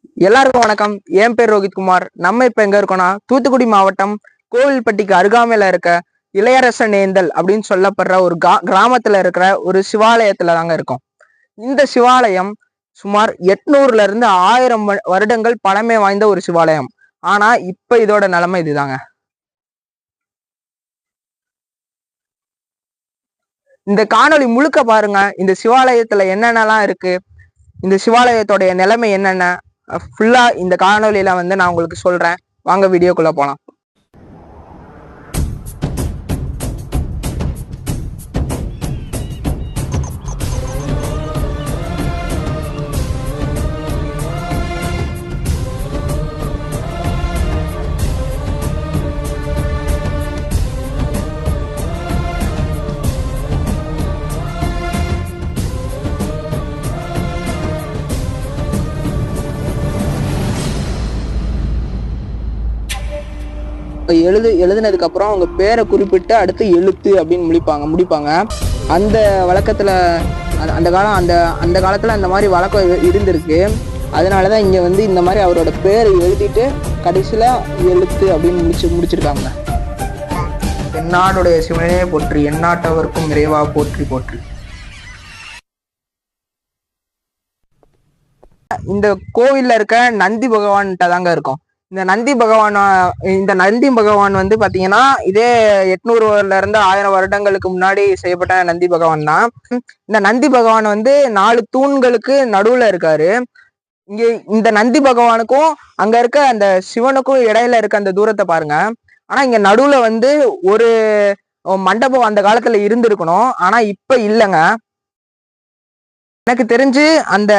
எல்லாருக்கும் வணக்கம். என் பேர் ரோஹித்குமார் நம்ம இப்ப எங்க இருக்கோம்னா தூத்துக்குடி மாவட்டம் கோவில்பட்டிக்கு அருகாமையில இருக்க இளையரச நேந்தல் அப்படின்னு சொல்லப்படுற ஒரு கா- கிராமத்துல இருக்கிற ஒரு சிவாலயத்துல தாங்க இருக்கோம். இந்த சிவாலயம் சுமார் எட்நூறுல இருந்து ஆயிரம் வருடங்கள் பழமை வாய்ந்த ஒரு சிவாலயம். ஆனா இப்ப இதோட நிலைமை இதுதாங்க. இந்த காணொளி முழுக்க பாருங்க. இந்த சிவாலயத்துல என்னென்னலாம் இருக்கு? இந்த சிவாலயத்தோடைய நிலைமை என்னென்ன? ஃபுல்லாக இந்த காணொலியில் வந்து நான் உங்களுக்கு சொல்கிறேன் வாங்க வீடியோக்குள்ளே போகலாம் இப்ப எழுது எழுதுனதுக்கு அப்புறம் அவங்க பேரை குறிப்பிட்டு அடுத்து எழுத்து அப்படின்னு முடிப்பாங்க முடிப்பாங்க. அந்த வழக்கத்துல அந்த- காலம் அந்த அந்த காலத்துல அந்த மாதிரி வழக்கம் இரு- இருந்திருக்கு. அதனாலதான் இங்க வந்து இந்த மாதிரி அவரோட பேரை எழுதிட்டு கடைசியில எழுத்து அப்படின்னு முடிச்சு முடிச்சிருக்காங்க. எந்நாடுடைய சிவனே போற்றி எந்நாட்டவர்க்கும் இறைவா போற்றி போற்றி. இந்த கோவில்ல இருக்க நந்தி பகவான்கிட்ட தாங்க இருக்கும். இந்த நந்தி பகவான் இந்த நந்தி பகவான் வந்து பாத்தீங்கன்னா இதே எட்நூறுல இருந்து ஆயிரம் வருடங்களுக்கு முன்னாடி செய்யப்பட்ட நந்தி பகவான் தான். இந்த நந்தி பகவான் வந்து நாலு தூண்களுக்கு நடுவுல இருக்காரு. இங்க இந்த நந்தி பகவானுக்கும் அங்க இருக்க அந்த சிவனுக்கும் இடையில இருக்க அந்த தூரத்தை பாருங்க. ஆனா இங்க நடுவுல வந்து ஒரு மண்டபம் அந்த காலத்துல இருந்திருக்கணும். ஆனா இப்ப இல்லைங்க. எனக்கு தெரிஞ்சு அந்த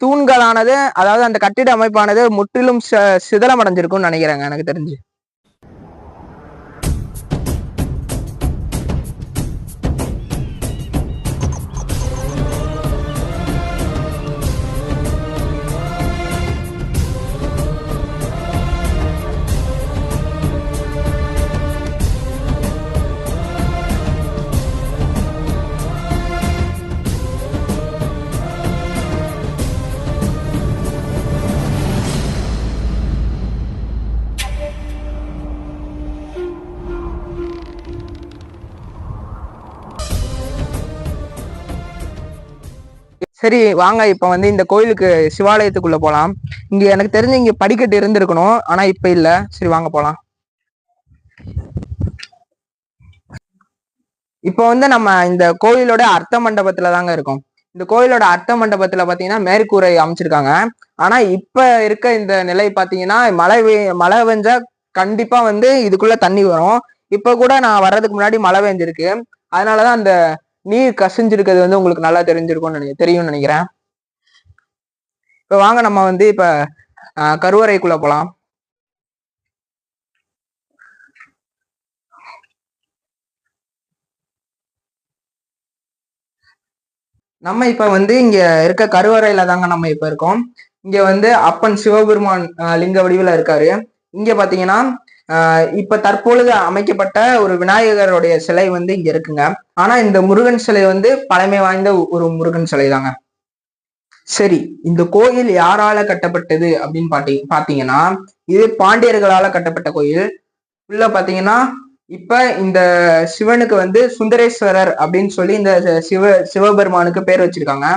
தூண்களானது அதாவது அந்த கட்டிட அமைப்பானது முற்றிலும் சிதலமடைஞ்சிருக்கும்னு நினைக்கிறேங்க எனக்கு தெரிஞ்சு. சரி வாங்க இப்ப வந்து இந்த கோயிலுக்கு சிவாலயத்துக்குள்ள போலாம். இங்க எனக்கு தெரிஞ்சு இங்க படிக்கட்டு இருந்திருக்கணும் ஆனா இப்ப இல்ல. சரி வாங்க போலாம். இப்போ வந்து நம்ம இந்த கோயிலோட அர்த்த மண்டபத்துல தாங்க இருக்கோம். இந்த கோயிலோட அர்த்த மண்டபத்துல பாத்தீங்கன்னா மேற்கூரை அமைச்சிருக்காங்க. ஆனா இப்ப இருக்க இந்த நிலை பாத்தீங்கன்னா மழை பெய்- மழை பெஞ்சா கண்டிப்பா வந்து இதுக்குள்ள தண்ணி வரும். இப்ப கூட நான் வர்றதுக்கு முன்னாடி மழை பெஞ்சிருக்கு. அதனாலதான் அந்த நீர் கசிஞ்சிருக்கிறது வந்து உங்களுக்கு நல்லா தெரிஞ்சிருக்கும்னு நினை தெரியும்னு நினைக்கிறேன். இப்போ வாங்க நம்ம வந்து இப்ப ஆஹ், கருவறைக்குள்ள போகலாம் நம்ம இப்ப வந்து இங்க இருக்க கருவறையில தாங்க நம்ம இப்ப இருக்கோம். இங்க வந்து அப்பன் சிவபெருமான் லிங்க வடிவில் இருக்காரு. இங்க பாத்தீங்கன்னா இப்ப தற்பொழுது அமைக்கப்பட்ட ஒரு விநாயகருடைய சிலை வந்து இங்க இருக்குங்க. ஆனா இந்த முருகன் சிலை வந்து பழமை வாய்ந்த ஒரு முருகன் சிலை தாங்க சரி இந்த கோயில் யாரால கட்டப்பட்டது அப்படின்னு பாட்டி பாத்தீங்கன்னா இது பாண்டியர்களால கட்டப்பட்ட கோயில். உள்ள பாத்தீங்கன்னா இப்ப இந்த சிவனுக்கு வந்து சுந்தரேஸ்வரர் அப்படின்னு சொல்லி இந்த சிவ சிவபெருமானுக்கு பேர் வச்சிருக்காங்க.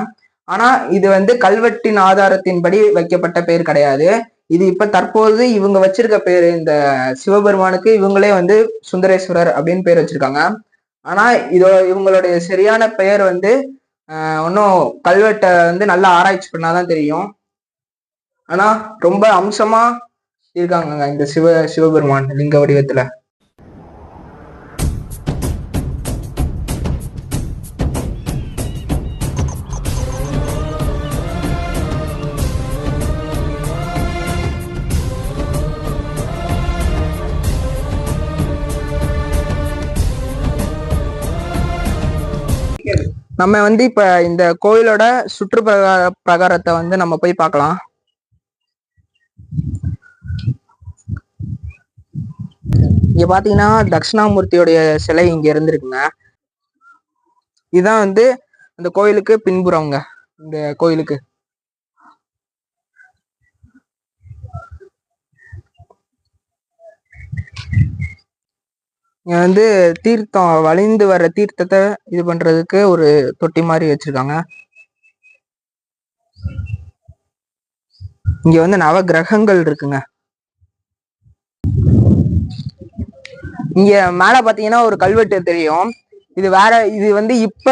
ஆனா இது வந்து கல்வெட்டின் ஆதாரத்தின்படி வைக்கப்பட்ட பேர் கிடையாது. இது இப்ப தற்போது இவங்க வச்சிருக்க பேரு இந்த சிவபெருமானுக்கு இவங்களே வந்து சுந்தரேஸ்வரர் அப்படின்னு பேர் வச்சிருக்காங்க. ஆனா இதோ இவங்களுடைய சரியான பெயர் வந்து ஒன்றும் கல்வெட்டை வந்து நல்லா ஆராய்ச்சி பண்ணாதான் தெரியும். ஆனா ரொம்ப அம்சமா இருக்காங்க இந்த சிவ சிவபெருமான் லிங்க வடிவத்துல. நம்ம வந்து இப்ப இந்த கோயிலோட சுற்று பிரகார பிரகாரத்தை வந்து நம்ம போய் பார்க்கலாம். இங்க பாத்தீங்கன்னா தட்சிணாமூர்த்தியோடைய சிலை இங்க இருந்திருக்குங்க. இதான் வந்து அந்த கோயிலுக்கு பின்புறவங்க இந்த கோயிலுக்கு. இங்க வந்து தீர்த்தம் வழிந்து வர தீர்த்தத்தை இது பண்றதுக்கு ஒரு தொட்டி மாதிரி வச்சிருக்காங்க. இங்க வந்து நவ கிரகங்கள் இருக்குங்க. இங்க மேல பாத்தீங்கன்னா ஒரு கல்வெட்டு தெரியும். இது வேற இது வந்து இப்ப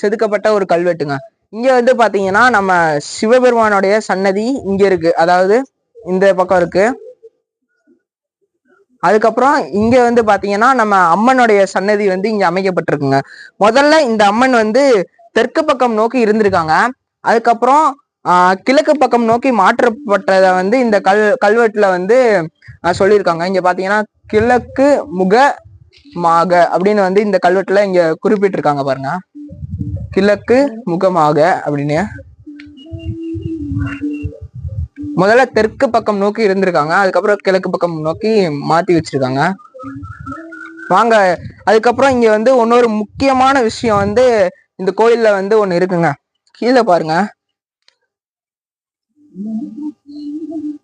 செதுக்கப்பட்ட ஒரு கல்வெட்டுங்க. இங்க வந்து பாத்தீங்கன்னா நம்ம சிவபெருமானுடைய சன்னதி இங்க இருக்கு. அதாவது இந்த பக்கம் இருக்கு. அதுக்கப்புறம் இங்க வந்து பாத்தீங்கன்னா நம்ம அம்மனுடைய சன்னதி வந்து இங்க அமைக்கப்பட்டிருக்குங்க. முதல்ல இந்த அம்மன் வந்து தெற்கு பக்கம் நோக்கி இருந்திருக்காங்க. அதுக்கப்புறம் கிழக்கு பக்கம் நோக்கி மாற்றப்பட்டதை வந்து இந்த கல் கல்வெட்டுல வந்து சொல்லியிருக்காங்க. இங்க பாத்தீங்கன்னா கிழக்கு முக மாக அப்படின்னு வந்து இந்த கல்வெட்டுல இங்க குறிப்பிட்டிருக்காங்க பாருங்க. கிழக்கு முகமாக அப்படின்னு. முதல்ல தெற்கு பக்கம் நோக்கி இருந்திருக்காங்க. அதுக்கப்புறம் கிழக்கு பக்கம் நோக்கி மாத்தி வச்சிருக்காங்க. வாங்க அதுக்கப்புறம் இங்க வந்து இன்னொரு முக்கியமான விஷயம் வந்து இந்த கோயில்ல வந்து ஒண்ணு இருக்குங்க. கீழே பாருங்க.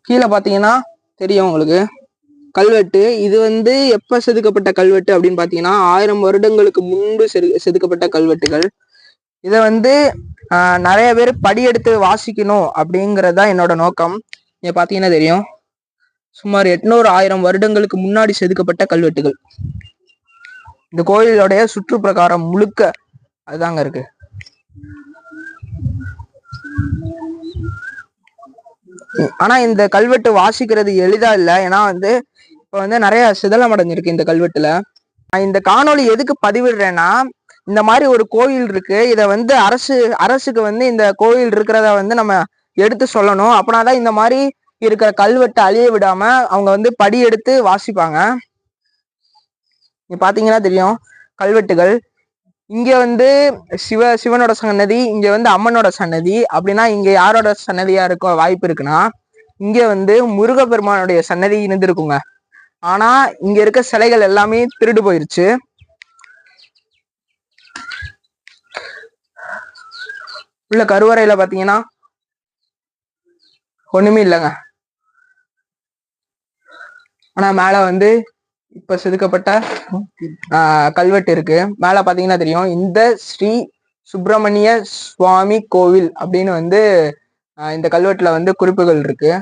கீழே பாத்தீங்கன்னா தெரியும் உங்களுக்கு. கல்வெட்டு. இது வந்து எப்ப செதுக்கப்பட்ட கல்வெட்டு அப்படின்னு பாத்தீங்கன்னா ஆயிரம் வருடங்களுக்கு முன்பு செது செதுக்கப்பட்ட கல்வெட்டுகள். இதை வந்து நிறைய பேர் படியெடுத்து வாசிக்கணும் அப்படிங்கிறது தான் என்னோட நோக்கம். நீங்கள் பார்த்தீங்கன்னா தெரியும்? சுமார் எட்நூறு ஆயிரம் வருடங்களுக்கு முன்னாடி செதுக்கப்பட்ட கல்வெட்டுகள். இந்த கோயிலுடைய சுற்று பிரகாரம் முழுக்க அதுதாங்க இருக்கு. ஆனா இந்த கல்வெட்டு வாசிக்கிறது எளிதா இல்லை. ஏன்னா வந்து இப்ப வந்து நிறைய சிதலம் அடைஞ்சிருக்கு இந்த கல்வெட்டுல. நான் இந்த காணொளி எதுக்கு பதிவிடுறேன்னா இந்த மாதிரி ஒரு கோயில் இருக்கு. இதை வந்து அரசு அரசுக்கு வந்து இந்த கோயில் இருக்கிறத வந்து நம்ம எடுத்து சொல்லணும். அப்படின்னாதான் இந்த மாதிரி இருக்கிற கல்வெட்டை அழிய விடாம அவங்க வந்து படி எடுத்து வாசிப்பாங்க. பாத்தீங்கன்னா தெரியும். கல்வெட்டுகள். இங்க வந்து சிவ சிவனோட சன்னதி இங்க வந்து அம்மனோட சன்னதி. அப்படின்னா இங்க யாரோட சன்னதியா இருக்க வாய்ப்பு இருக்குன்னா இங்க வந்து முருகப்பெருமானுடைய சன்னதி இருந்திருக்குங்க. ஆனா இங்க இருக்க சிலைகள் எல்லாமே திருடு போயிருச்சு. உள்ள கருவறையில பாத்தீங்கன்னா ஒண்ணுமே இல்லைங்க. ஆனா மேல வந்து இப்ப செதுக்கப்பட்ட கல்வெட்டு இருக்கு. மேல பாத்தீங்கன்னா தெரியும் இந்த ஸ்ரீ சுப்பிரமணிய சுவாமி கோவில் அப்படின்னு வந்து இந்த கல்வெட்டுல வந்து குறிப்புகள் இருக்கு.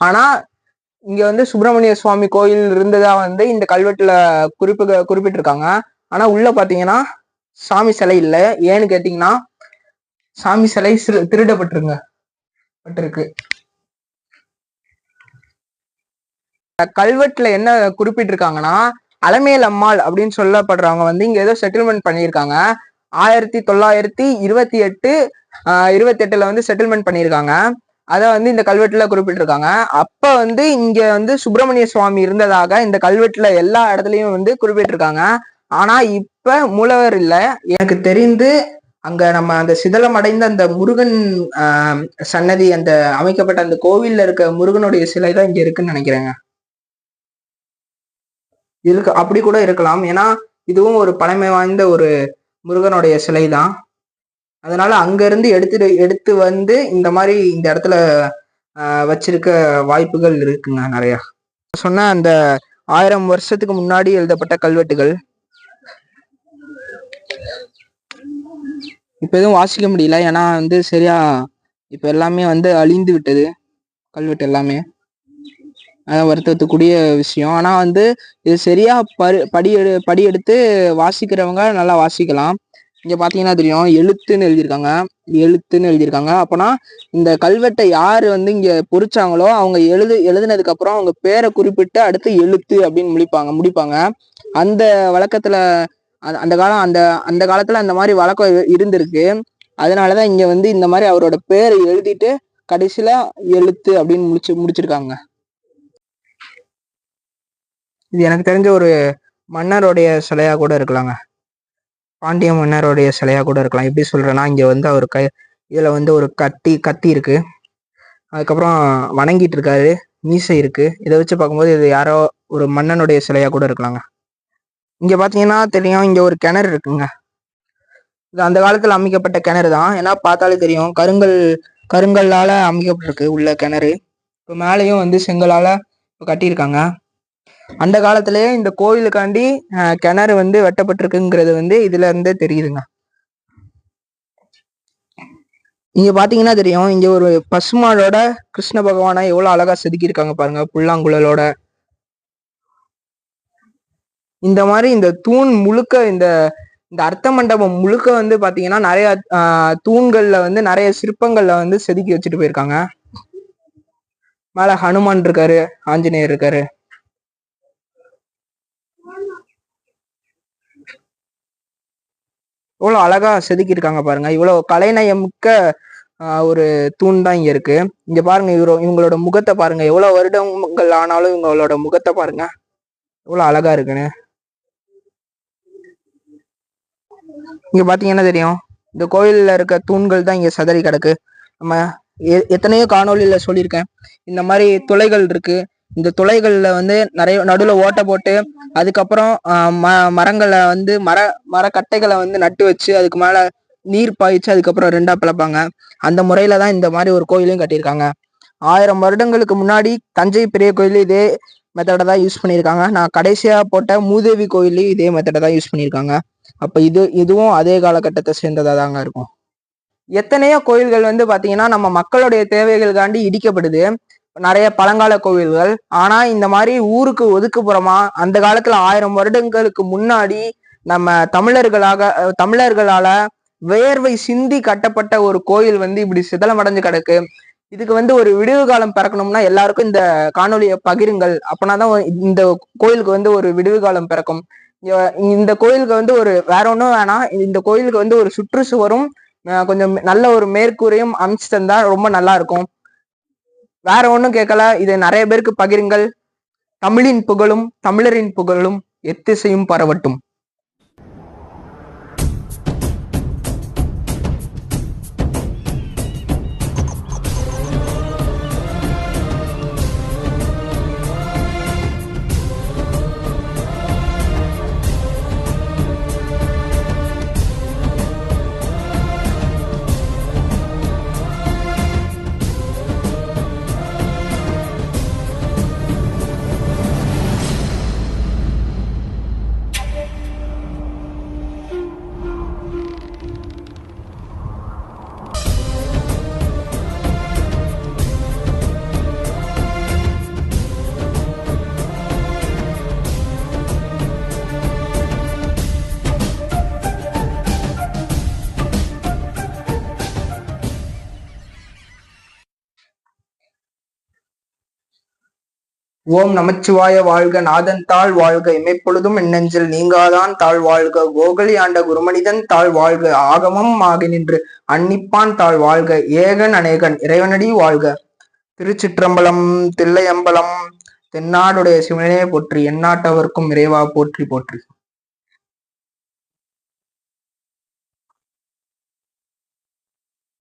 ஆனா இங்க வந்து சுப்பிரமணிய சுவாமி கோயில் இருந்ததா வந்து இந்த கல்வெட்டுல குறிப்பு குறிப்பிட்டிருக்காங்க. ஆனா உள்ள பாத்தீங்கன்னா சாமி சிலை இல்லை. ஏன்னு கேட்டிங்கன்னா சாமி சிலை திருடப்பட்டிருங்க. பட்டிருக்கு. கல்வெட்டுல என்ன குறிப்பிட்டிருக்காங்கன்னா அலமேல் அம்மாள் அப்படின்னு சொல்லப்படுறவங்க வந்து இங்க ஏதோ செட்டில்மெண்ட் பண்ணியிருக்காங்க. ஆயிரத்தி தொள்ளாயிரத்தி இருபத்தி எட்டு இருபத்தி எட்டுல வந்து செட்டில்மெண்ட் பண்ணியிருக்காங்க. அதை வந்து இந்த கல்வெட்டுல குறிப்பிட்டிருக்காங்க. அப்ப வந்து இங்க வந்து சுப்பிரமணிய சுவாமி இருந்ததாக இந்த கல்வெட்டுல எல்லா இடத்துலயும் வந்து குறிப்பிட்டிருக்காங்க. ஆனா இப்ப மூலவர் இல்ல. எனக்கு தெரிந்து அங்க நம்ம அந்த சிதலம் அடைந்த அந்த முருகன் சன்னதி அந்த அமைக்கப்பட்ட அந்த கோவில்ல இருக்க முருகனுடைய சிலை தான் இங்க இருக்குன்னு நினைக்கிறேங்க. இருக்கு அப்படி கூட இருக்கலாம். ஏன்னா இதுவும் ஒரு பழமை வாய்ந்த ஒரு முருகனுடைய சிலை தான். அதனால அங்க இருந்து எடுத்துட்டு எடுத்து வந்து இந்த மாதிரி இந்த இடத்துல வச்சிருக்க வாய்ப்புகள் இருக்குங்க நிறையா. சொன்ன அந்த ஆயிரம் வருஷத்துக்கு முன்னாடி எழுதப்பட்ட கல்வெட்டுகள் இப்போ எதுவும் வாசிக்க முடியல. ஏன்னா வந்து சரியா இப்போ எல்லாமே வந்து அழிந்து விட்டது. கல்வெட்டு எல்லாமே. அதான் வருத்தத்துக்குரிய விஷயம். ஆனால் வந்து இது சரியா பரு படி எடு படி எடுத்து வாசிக்கிறவங்க நல்லா வாசிக்கலாம். இங்கே பார்த்தீங்கன்னா தெரியும். எழுத்துன்னு எழுதியிருக்காங்க. எழுத்துன்னு எழுதியிருக்காங்க. அப்போனா இந்த கல்வெட்டை யார் வந்து இங்கே பொறிச்சாங்களோ அவங்க எழுது எழுதுனதுக்கு அப்புறம் அவங்க பேரை குறிப்பிட்டு அடுத்து எழுத்து அப்படின்னு முடிப்பாங்க முடிப்பாங்க. அந்த வழக்கத்தில் அந்த- அந்த காலம் அந்த அந்த காலத்துல அந்த மாதிரி வழக்கம் இருந்திருக்கு. அதனாலதான் இங்க வந்து இந்த மாதிரி அவரோட பேரை எழுதிட்டு கடைசியில எழுத்து அப்படின்னு முடிச்சு முடிச்சிருக்காங்க. இது எனக்கு தெரிஞ்ச ஒரு மன்னருடைய சிலையா கூட இருக்கலாங்க. பாண்டிய மன்னருடைய சிலையா கூட இருக்கலாம். எப்படி சொல்றேன்னா இங்க வந்து அவர் கை இதுல வந்து ஒரு கத்தி கத்தி இருக்கு. அதுக்கப்புறம் வணங்கிட்டு இருக்காரு. மீசை இருக்கு. இதை வச்சு பார்க்கும்போது இது யாரோ ஒரு மன்னனுடைய சிலையா கூட இருக்கலாங்க. இங்க பாத்தீங்கன்னா தெரியும் இங்க ஒரு கிணறு இருக்குங்க. இது அந்த காலத்துல அமைக்கப்பட்ட கிணறு தான். ஏன்னா பார்த்தாலே தெரியும் கருங்கல் கருங்கல்லால அமைக்கப்பட்டிருக்கு உள்ள கிணறு. இப்போ மேலேயும் வந்து செங்கலால இப்போ கட்டியிருக்காங்க. அந்த காலத்திலேயே இந்த கோயிலுக்காண்டி கிணறு வந்து வெட்டப்பட்டிருக்குங்கிறது வந்து இதுல இருந்தே தெரியுதுங்க. இங்க பாத்தீங்கன்னா தெரியும் இங்க ஒரு பசுமாடோட கிருஷ்ண பகவானை எவ்வளவு அழகா செதுக்கியிருக்காங்க பாருங்க புல்லாங்குழலோட. இந்த மாதிரி இந்த தூண் முழுக்க இந்த இந்த அர்த்த மண்டபம் முழுக்க வந்து பாத்தீங்கன்னா நிறைய தூண்கள்ல வந்து நிறைய சிற்பங்கள்ல வந்து செதுக்கி வச்சுட்டு போயிருக்காங்க. மேல ஹனுமான் இருக்காரு ஆஞ்சநேயர் இருக்காரு. இவ்வளவு அழகா செதுக்கி இருக்காங்க பாருங்க. இவ்வளவு கலைநயமிக்க ஒரு தூண் தான் இங்க இருக்கு. இங்க பாருங்க இவரோ இவங்களோட முகத்தை பாருங்க. எவ்வளவு வருடங்கள் ஆனாலும் இவங்களோட முகத்தை பாருங்க. எவ்வளவு அழகா இருக்குன்னு. இங்கே பார்த்தீங்கன்னா தெரியும்? இந்த கோயிலில் இருக்க தூண்கள் தான் இங்கே சதறி கிடக்கு. நம்ம எ- எத்தனையோ காணொலியில் சொல்லியிருக்கேன். இந்த மாதிரி துளைகள் இருக்கு. இந்த துளைகளில் வந்து நிறைய நடுவில் ஓட்டை போட்டு அதுக்கப்புறம் ம மரங்களை வந்து மர மரக்கட்டைகளை வந்து நட்டு வச்சு அதுக்கு மேலே நீர் பாய்ச்சி அதுக்கப்புறம் ரெண்டா பிளப்பாங்க. அந்த முறையில தான் இந்த மாதிரி ஒரு கோயிலையும் கட்டியிருக்காங்க. ஆயிரம் வருடங்களுக்கு முன்னாடி தஞ்சை பெரிய கோயில் இதே மெத்தடை தான் யூஸ் பண்ணியிருக்காங்க. நான் கடைசியாக போட்ட மூதேவி கோயிலையும் இதே மெத்தடை தான் யூஸ் பண்ணியிருக்காங்க. அப்ப இது இதுவும் அதே காலகட்டத்தை சேர்ந்ததா தாங்க இருக்கும். எத்தனையோ கோயில்கள் வந்து பாத்தீங்கன்னா நம்ம மக்களுடைய தேவைகளுக்காண்டி இடிக்கப்படுது. நிறைய பழங்கால கோவில்கள். ஆனா இந்த மாதிரி ஊருக்கு ஒதுக்குப்புறமா அந்த காலத்துல ஆயிரம் வருடங்களுக்கு முன்னாடி நம்ம தமிழர்களாக தமிழர்களால வேர்வை சிந்தி கட்டப்பட்ட ஒரு கோயில் வந்து இப்படி சிதலமடைஞ்சு கிடக்கு. இதுக்கு வந்து ஒரு விடிவு காலம் பிறக்கணும்னா எல்லாருக்கும் இந்த காணொலியை பகிருங்கள். அப்பனாதான் இந்த கோயிலுக்கு வந்து ஒரு விடிவு காலம் பிறக்கும். இந்த கோயிலுக்கு வந்து ஒரு வேற ஒன்றும் வேணாம். இந்த கோயிலுக்கு வந்து ஒரு சுற்றுச்சுவரும் கொஞ்சம் நல்ல ஒரு மேற்கூரையும் அமைச்சு தந்தா ரொம்ப நல்லா இருக்கும். வேற ஒன்றும் கேட்கல இதை நிறைய பேருக்கு பகிருங்கள். தமிழின் புகழும் தமிழரின் புகழும் எத்திசையும் பரவட்டும். ஓம் நமச்சிவாய வாழ்க நாதன் தாழ் வாழ்க இமைப்பொழுதும் எண்ணெஞ்சில் நீங்காதான். தாழ் வாழ்க கோகலி ஆண்ட குருமனிதன் தாழ் வாழ்க ஆகமம் ஆகி நின்று அன்னிப்பான் தாழ் வாழ்க ஏகன் அநேகன் இறைவனடி வாழ்க. திருச்சிற்றம்பலம் தில்லையம்பலம் தென்னாடுடைய சிவனே போற்றி எந்நாட்டவர்க்கும் இறைவா போற்றி போற்றி.